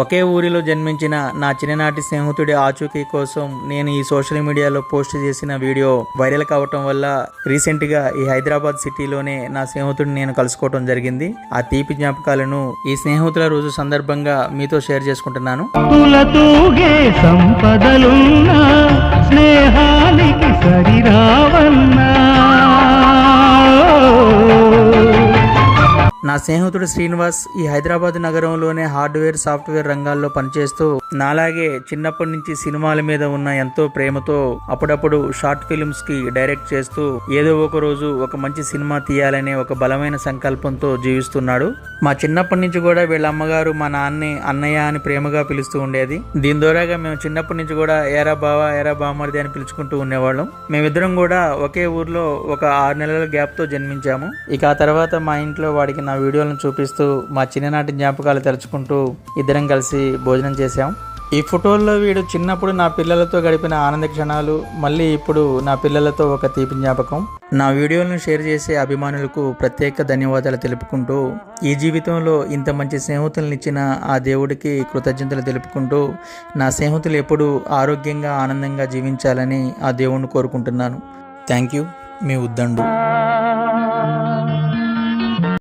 ఒకే ఊరిలో జన్మించిన నా చిన్ననాటి స్నేహితుడి ఆచూకీ కోసం నేను ఈ సోషల్ మీడియాలో పోస్ట్ చేసిన వీడియో వైరల్ కావటం వల్ల రీసెంట్గా ఈ హైదరాబాద్ సిటీలోనే నా స్నేహితుడిని నేను కలుసుకోవటం జరిగింది. ఆ తీపి జ్ఞాపకాలను ఈ స్నేహితుల రోజు సందర్భంగా మీతో షేర్ చేసుకుంటున్నాను. సంపదలున్నా స్నేహానికి సరిరా నా స్నేహితుడు శ్రీనివాస్ ఈ హైదరాబాద్ నగరంలోనే హార్డ్వేర్ సాఫ్ట్వేర్ రంగాల్లో పనిచేస్తూ నాలాగే చిన్నప్పటి నుంచి సినిమాల మీద ఉన్న ఎంతో ప్రేమతో అప్పుడప్పుడు షార్ట్ ఫిల్మ్స్కి డైరెక్ట్ చేస్తూ ఏదో ఒక రోజు ఒక మంచి సినిమా తీయాలనే ఒక బలమైన సంకల్పంతో జీవిస్తున్నాడు. మా చిన్నప్పటి నుంచి కూడా వీళ్ళ అమ్మగారు మా నాన్నని అన్నయ్య అని ప్రేమగా పిలుస్తూ ఉండేది. దీని ద్వారాగా మేము చిన్నప్పటి నుంచి కూడా ఏరా బావా ఏరా బామర్ది అని పిలుచుకుంటూ ఉండేవాళ్ళం. మేమిద్దరం కూడా ఒకే ఊర్లో ఒక ఆరు నెలల గ్యాప్తో జన్మించాము. ఇక ఆ తర్వాత మా ఇంట్లో వాడికి నా వీడియోలను చూపిస్తూ మా చిన్ననాటి జ్ఞాపకాలు తలుచుకుంటూ ఇద్దరం కలిసి భోజనం చేశాం. ఈ ఫోటోల్లో వీడు చిన్నప్పుడు నా పిల్లలతో గడిపిన ఆనంద క్షణాలు మళ్ళీ ఇప్పుడు నా పిల్లలతో ఒక తీపి జ్ఞాపకం. నా వీడియోలను షేర్ చేసే అభిమానులకు ప్రత్యేక ధన్యవాదాలు తెలుపుకుంటూ ఈ జీవితంలో ఇంత మంచి స్నేహితులను ఇచ్చిన ఆ దేవుడికి కృతజ్ఞతలు తెలుపుకుంటూ నా స్నేహితులు ఎప్పుడూ ఆరోగ్యంగా ఆనందంగా జీవించాలని ఆ దేవుణ్ణి కోరుకుంటున్నాను. Thank you. మీ ఉద్దండు.